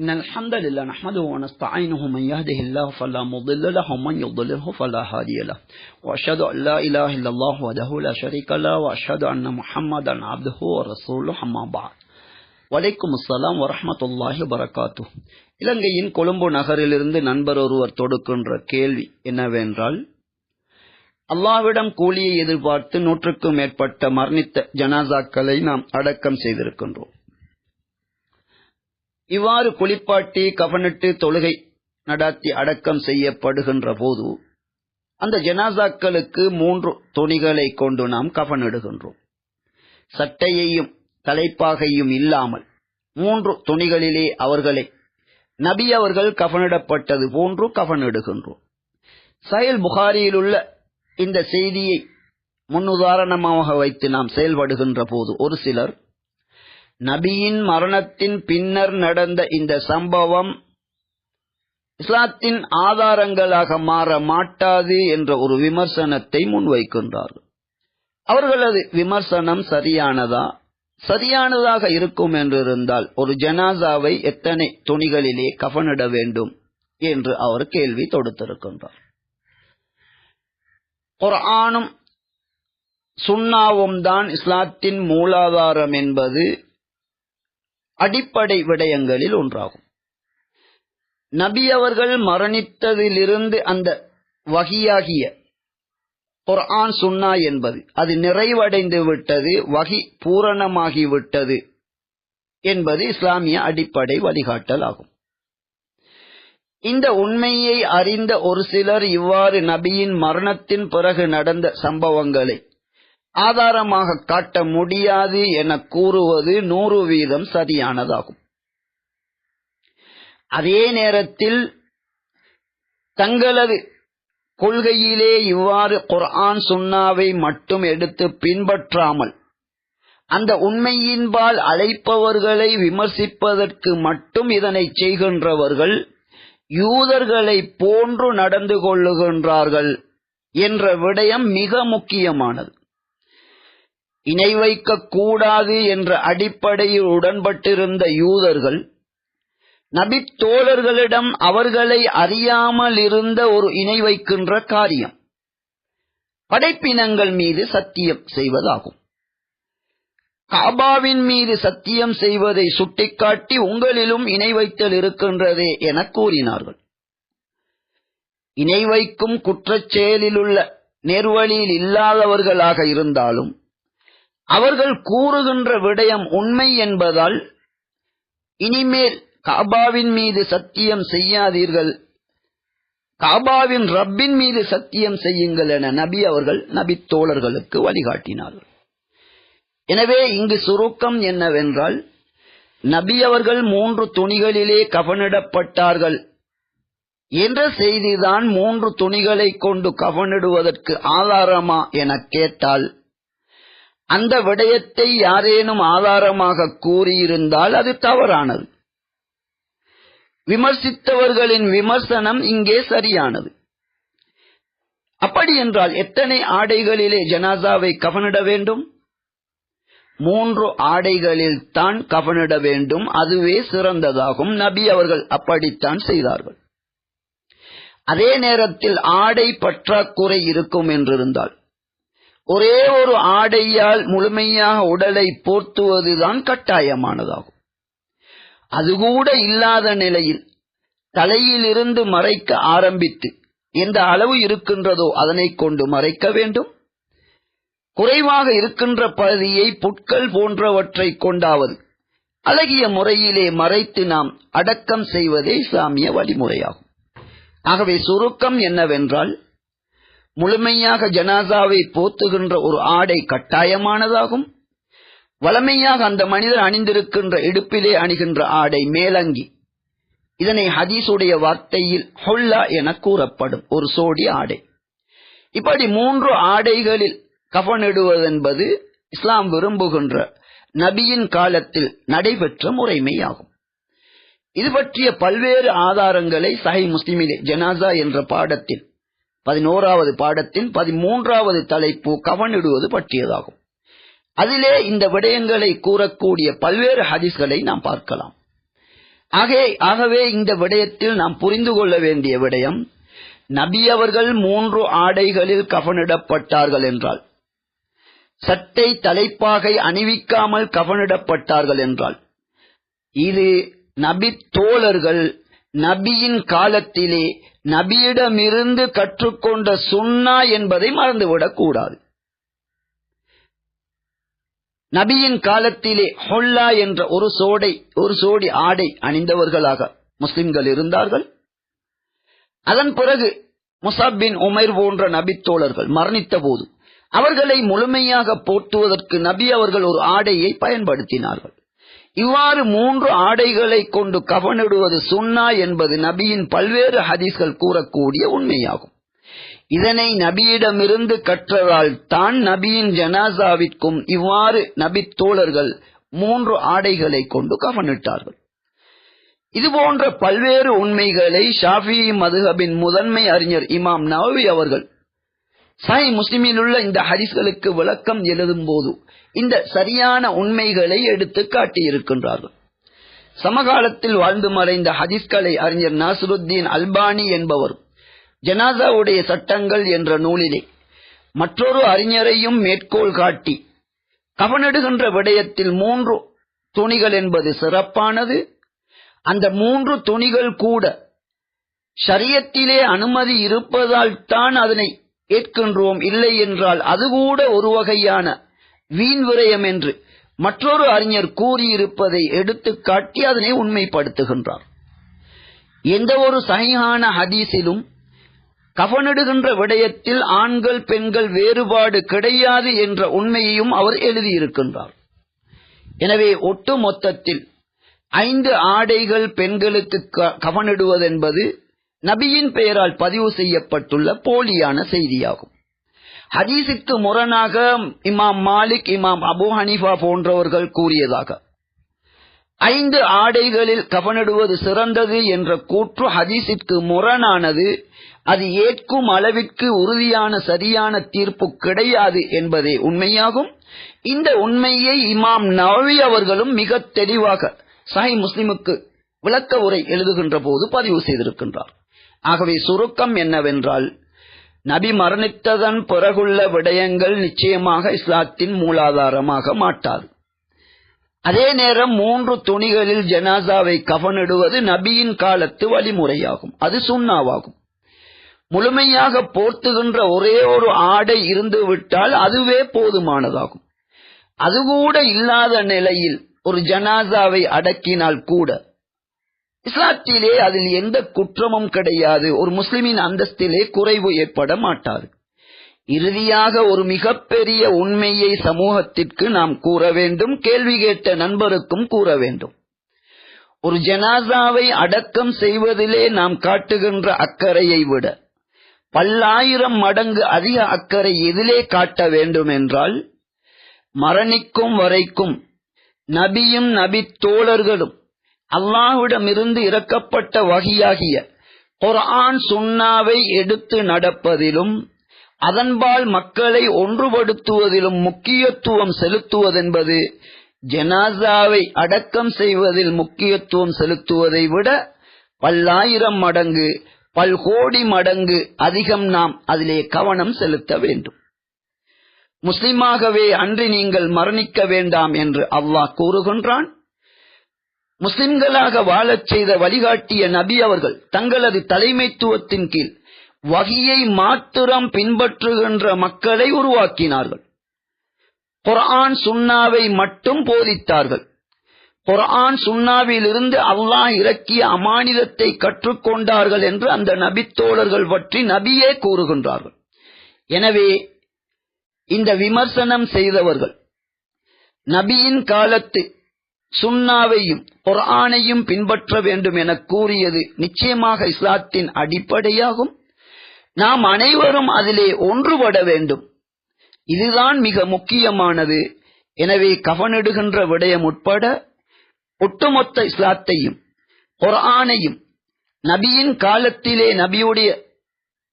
إن الحمد لله نحمده ونستعينه من يهده الله فلا مضل له ومن يضلله فلا هادي له. وأشهد أن لا إله إلا الله وحده لا شريك له وأشهد أن محمدا عبده ورسوله أما بعد. வலைக்கும் அஸ்லாம் வரமத்துல்லாஹி வரகாத்து இலங்கையின் கொழும்பு நகரிலிருந்து நண்பர் ஒருவர் தொடுக்கின்ற கேள்வி என்னவென்றால் அல்லாவிடம் கூலியை எதிர்பார்த்து நூற்றுக்கும் மேற்பட்ட மரணித்த ஜனாசாக்களை நாம் அடக்கம் செய்திருக்கின்றோம். இவ்வாறு குளிப்பாட்டி கவனிட்டு தொழுகை நடாத்தி அடக்கம் செய்யப்படுகின்ற போது அந்த ஜனாசாக்களுக்கு மூன்று துணிகளை கொண்டு நாம் கவனிடுகின்றோம். சட்டையையும் தலைப்பாகையும் இல்லாமல் மூன்று துணிகளிலே அவர்களை நபி அவர்கள் கவனிடப்பட்டது போன்று கவனிடுகின்றோம். சயல் புகாரியில் உள்ள இந்த செய்தியை முன்னுதாரணமாக வைத்து நாம் செயல்படுகின்ற போது ஒரு சிலர் நபியின் மரணத்தின் பின்னர் நடந்த இந்த சம்பவம் இஸ்லாத்தின் ஆதாரங்களாக மாற மாட்டாது என்ற ஒரு விமர்சனத்தை முன்வைக்கின்றார்கள். அவர்களது விமர்சனம் சரியானதா? சரியானதாக இருக்கும் என்றிருந்தால் ஒரு ஜனாசாவை எத்தனை துணிகளிலே கஃனிட வேண்டும் என்று அவர் கேள்வி தொடுத்திருக்கின்றார். குர்ஆனும் சுண்ணாவும் தான் இஸ்லாத்தின் மூலாதாரம் என்பது அடிப்படை விடயங்களில் ஒன்றாகும். நபி அவர்கள் மரணித்ததிலிருந்து அந்த வகியாகிய குர்ஆன் சுன்னா என்பது அது நிறைவடைந்து விட்டது வகி பூரணமாகிவிட்டது என்பது இஸ்லாமிய அடிப்படை வழிகாட்டல் ஆகும். இந்த உண்மையை அறிந்த ஒரு சிலர் இவ்வாறு நபியின் மரணத்தின் பிறகு நடந்த சம்பவங்களை ஆதாரமாக காட்ட முடியாது என கூறுவது நூறு வீதம் சரியானதாகும். அதே நேரத்தில் தங்களது கொள்கையிலே இவ்வாறு குர்ஆன் சுன்னாவை மட்டும் எடுத்து பின்பற்றாமல் அந்த உண்மையின்பால் அழைப்பவர்களை விமர்சிப்பதற்கு மட்டும் இதனை செய்கின்றவர்கள் யூதர்களை போன்று நடந்து கொள்ளுகின்றார்கள் என்ற விடயம் மிக முக்கியமானது. இணை வைக்கக் கூடாது என்ற அடிப்படையில் உடன்பட்டிருந்த யூதர்கள் நபித்தோழர்களிடம் அவர்களை அறியாமல் இருந்த ஒரு இணை வைக்கின்ற காரியம். படைப்பினங்கள் மீது சத்தியம் செய்வதாகும். காபாவின் மீது சத்தியம் செய்வதை சுட்டிக்காட்டி உங்களிலும் இணை வைத்தல் இருக்கின்றதே என கூறினார்கள். இணை வைக்கும் குற்றச்செயலில் செயலிலுள்ள நேர்வழியில் இல்லாதவர்களாக இருந்தாலும் அவர்கள் கூறுகின்ற விடயம் உண்மை என்பதால் இனிமேல் காபாவின் மீது சத்தியம் செய்யாதீர்கள். காபாவின் ரப்பின் மீது சத்தியம் செய்யுங்கள் என நபி அவர்கள் நபி தோழர்களுக்கு வழிகாட்டினார்கள் எனவே இங்கு சுருக்கம் என்னவென்றால் நபி அவர்கள் மூன்று துணிகளிலே கவனிடப்பட்டார்கள். என்ற செய்திதான் மூன்று துணிகளை கொண்டு கவனிடுவதற்கு ஆதாரமா என கேட்டால் அந்த விடயத்தை யாரேனும் ஆதாரமாக கூறியிருந்தால் அது தவறானது. விமர்சித்தவர்களின் விமர்சனம் இங்கே சரியானது. அப்படி என்றால் எத்தனை ஆடைகளிலே ஜனாசாவை கவனிட வேண்டும்? மூன்று ஆடைகளில் தான் கவனிட வேண்டும். அதுவே சிறந்ததாகும். நபி அவர்கள் அப்படித்தான் செய்தார்கள். அதே நேரத்தில் ஆடை பற்றாக்குறை இருக்கும் என்றிருந்தால் ஒரே ஒரு ஆடையால் முழுமையாக உடலை போர்த்துவதுதான் கட்டாயமானதாகும். அதுகூட இல்லாத நிலையில் தலையிலிருந்து மறைக்க ஆரம்பித்து எந்த அளவு இருக்கின்றதோ அதனை கொண்டு மறைக்க வேண்டும். குறைவாக இருக்கின்ற பகுதியை புட்கள் போன்றவற்றை கொண்டாவது அழகிய முறையிலே மறைத்து நாம் அடக்கம் செய்வதே இஸ்லாமிய வழிமுறையாகும். ஆகவே சுருக்கம் என்னவென்றால் முழுமையாக ஜனாசாவை போத்துகின்ற ஒரு ஆடை கட்டாயமானதாகும். வளமையாக அந்த மனிதர் அணிந்திருக்கின்ற இடுப்பிலே அணிகின்ற ஆடை மேலங்கி. இதனை ஹதீசுடைய வார்த்தையில் ஹொல்லா என கூறப்படும் ஒரு சோடி ஆடை. இப்படி மூன்று ஆடைகளில் கஃனிடுவதென்பது இஸ்லாம் விரும்புகின்ற நபியின் காலத்தில் நடைபெற்ற முறைமையாகும். இது பற்றிய பல்வேறு ஆதாரங்களை சஹை முஸ்லிமிலே ஜனாசா என்ற பாடத்தில் பதினோராவது பாடத்தின் பதிமூன்றாவது தலைப்பு கவனிடுவது பற்றியதாகும். அதிலே இந்த விடயங்களை கூறக்கூடிய பல்வேறு ஹதிஸ்களை நாம் பார்க்கலாம். ஆகவே ஆகவே இந்த விடயத்தில் நாம் புரிந்து கொள்ள வேண்டிய விடயம் நபி அவர்கள் மூன்று ஆடைகளில் கவனிடப்பட்டார்கள் என்றால் சட்டை தலைப்பாகை அணிவிக்காமல் கவனிடப்பட்டார்கள் என்றால் இது நபி தோழர்கள் நபியின் காலத்திலே நபியிடமிருந்து கற்றுக்கொண்ட சுன்னா என்பதை மறந்துவிடக் கூடாது. நபியின் காலத்திலே ஹொல்லா என்ற ஒரு சோடை ஒரு சோடி ஆடை அணிந்தவர்களாக முஸ்லிம்கள் இருந்தார்கள். அதன் பிறகு முசாப் பின் உமைர் போன்ற நபித்தோழர்கள் மரணித்த போது அவர்களை முழுமையாக போற்றுவதற்கு நபி அவர்கள் ஒரு ஆடையை பயன்படுத்தினார்கள். இவ்வாறு மூன்று ஆடைகளை கொண்டு கவனிடுவது சுன்னா என்பது நபியின் பல்வேறு ஹதீஸ்கள் கூறக்கூடிய உண்மையாகும். இதனை நபியிடமிருந்து கற்றதால் தான் நபியின் ஜனாசாவிற்கும் இவ்வாறு நபி தோழர்கள் மூன்று ஆடைகளை கொண்டு கவனிட்டார்கள். இதுபோன்ற பல்வேறு உண்மைகளை ஷாஃபி மதுஹபின் முதன்மை அறிஞர் இமாம் நவவி அவர்கள் சாய் முஸ்லிமில் உள்ள இந்த ஹரிஸ்களுக்கு விளக்கம் எழுதும் போது இந்த சரியான உண்மைகளை எடுத்து காட்டியிருக்கின்றார்கள். சமகாலத்தில் வாழ்ந்து மறைந்த ஹதீஸ்களை அறிஞர் நாசருத்தீன் அல்பானி என்பவர் ஜனாசாவுடைய சட்டங்கள் என்ற நூலிலே மற்றொரு அறிஞரையும் மேற்கோள் காட்டி கவனிடுகின்ற விடயத்தில் மூன்று துணிகள் என்பது சிறப்பானது. அந்த மூன்று துணிகள் கூட சரியத்திலே அனுமதி இருப்பதால் தான் அதனை ஏற்கின்றோம். இல்லை என்றால் அது கூட ஒரு வகையான வீண் விரயம் என்று மற்றொரு அறிஞர் கூறியிருப்பதை எடுத்து காட்டி அதனை உண்மைப்படுத்துகின்றார். எந்த ஒரு சகையான ஹதீஸிலும் கவனிடுகின்ற விடயத்தில் ஆண்கள் பெண்கள் வேறுபாடு கிடையாது என்ற உண்மையையும் அவர் எழுதியிருக்கின்றார். எனவே ஒட்டு மொத்தத்தில் ஐந்து ஆடைகள் பெண்களுக்கு கவனிடுவதென்பது நபியின் பெயரால் பதிவு செய்யப்பட்டுள்ள போலியான செய்தியாகும். ஹதீஸுக்கு முரணாக இமாம் மாலிக் இமாம் அபு ஹனீஃபா போன்றவர்கள் கூறியதாக. ஐந்து ஆடைகளில் கவனிடுவது சிறந்தது என்ற கூற்று ஹதீஸிற்கு முரணானது. அது ஏற்கும் அளவிற்கு உறுதியான சரியான தீர்ப்பு கிடையாது என்பதே உண்மையாகும். இந்த உண்மையை இமாம் நவவி அவர்களும் மிக தெளிவாக சஹி முஸ்லிமுக்கு விளக்க உரை எழுதுகின்ற போது பதிவு செய்திருக்கின்றார். ஆகவே சுருக்கம் என்னவென்றால் நபி மரணித்ததன் பிறகுள்ள விடயங்கள் நிச்சயமாக இஸ்லாத்தின் மூலாதாரமாக மாட்டாது. அதே நேரம் மூன்று துணிகளில் ஜனாசாவை கவனிடுவது நபியின் காலத்து வழிமுறையாகும். அது சுண்ணாவாகும் முழுமையாக போர்த்துகின்ற ஒரே ஒரு ஆடை இருந்துவிட்டால் அதுவே போதுமானதாகும். அதுகூட இல்லாத நிலையில் ஒரு ஜனாசாவை அடக்கினால் கூட இஸ்லாத்திலே அதில் எந்த குற்றமும் கிடையாது. ஒரு முஸ்லிமின் அந்தஸ்திலே குறைவு ஏற்பட மாட்டாது. இறுதியாக ஒரு மிகப்பெரிய உண்மையை சமூகத்திற்கு நாம் கூற வேண்டும். கேள்வி கேட்ட நண்பருக்கும் கூற வேண்டும். ஒரு ஜனாசாவை அடக்கம் செய்வதிலே நாம் காட்டுகின்ற அக்கறையை விட பல்லாயிரம் மடங்கு அதிக அக்கறை எதிலே காட்ட வேண்டும் என்றால் மரணிக்கும் வரைக்கும் நபியும் நபி தோழர்களும் அல்லாஹ்விடமிருந்து இறக்கப்பட்ட வகையாகிய குர்ஆன் சுன்னாவை எடுத்து நடப்பதிலும் அதன்பால் மக்களை ஒன்றுபடுத்துவதிலும் முக்கியத்துவம் செலுத்துவதென்பது ஜனாசாவை அடக்கம் செய்வதில் முக்கியத்துவம் செலுத்துவதை விட பல்லாயிரம் மடங்கு பல்கோடி மடங்கு அதிகம் நாம் அதிலே கவனம் செலுத்த வேண்டும். முஸ்லிமாகவே அன்றி நீங்கள் மரணிக்க வேண்டாம் என்று அல்லாஹ் கூறுகின்றான். முஸ்லிம்களாக வாழச் செய்த வழிகாட்டிய நபி அவர்கள் தங்களது தலைமைத்துவத்தின் கீழ் வகையை மாத்திரம் பின்பற்றுகின்ற மக்களை உருவாக்கினார்கள். குர்ஆன் சுன்னாவை மட்டும் போதித்தார்கள். குர்ஆன் சுன்னாவிலிருந்து அல்லாஹ் இறக்கிய அமானிதத்தை கற்றுக்கொண்டார்கள் என்று அந்த நபித்தோழர்கள் பற்றி நபியே கூறுகின்றார்கள். எனவே இந்த விமர்சனம் செய்தவர்கள் நபியின் காலத்து சுன்னாவையும் குர்ஆனையும் பின்பற்ற வேண்டும் என கூறியது நிச்சயமாக இஸ்லாத்தின் அடிப்படையாகும். நாம் அனைவரும் அதிலே ஒன்றுபட வேண்டும். இதுதான் மிக முக்கியமானது. எனவே கவனிடுகின்ற விடயம் உட்பட ஒட்டுமொத்த இஸ்லாத்தையும் குர்ஆனையும் நபியின் காலத்திலே நபியுடைய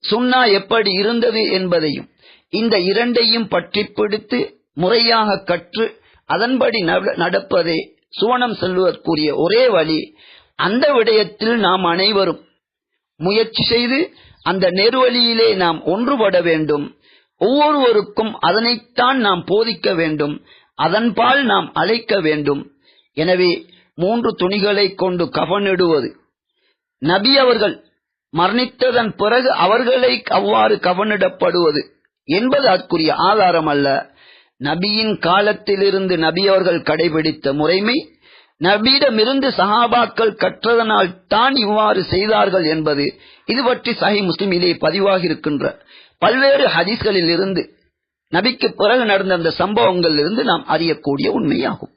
சுன்னா எப்படி இருந்தது என்பதையும் இந்த இரண்டையும் பற்றி பிடித்து முறையாக கற்று அதன்படி நடப்பதே சுவனம் செல்வதற்குரிய ஒரே வழி அந்த விடயத்தில் நாம் அனைவரும் முயற்சி செய்து அந்த நெருவழியிலே நாம் ஒன்றுபட வேண்டும். ஒவ்வொருவருக்கும் அதனைத்தான் நாம் போதிக்க வேண்டும். அதன்பால் நாம் அழைக்க வேண்டும். எனவே மூன்று துணிகளை கொண்டு கவனிடுவது. நபி அவர்கள் மரணித்ததன் பிறகு அவர்களை அவ்வாறு கவனிடப்படுவது என்பது அதற்குரிய ஆதாரம் அல்ல. நபியின் காலத்திலிருந்து நபி அவர்கள் கடைபிடித்த முறைமை நபியிடமிருந்து சஹாபாக்கள் கற்றதனால் தான் இவ்வாறு செய்தார்கள் என்பது இது பற்றி சஹி முஸ்லிமிலே பதிவாக இருக்கின்ற பல்வேறு ஹதீஸ்களில் இருந்து நபிக்கு பிறகு நடந்த அந்த சம்பவங்களிலிருந்து நாம் அறியக்கூடிய உண்மையாகும்.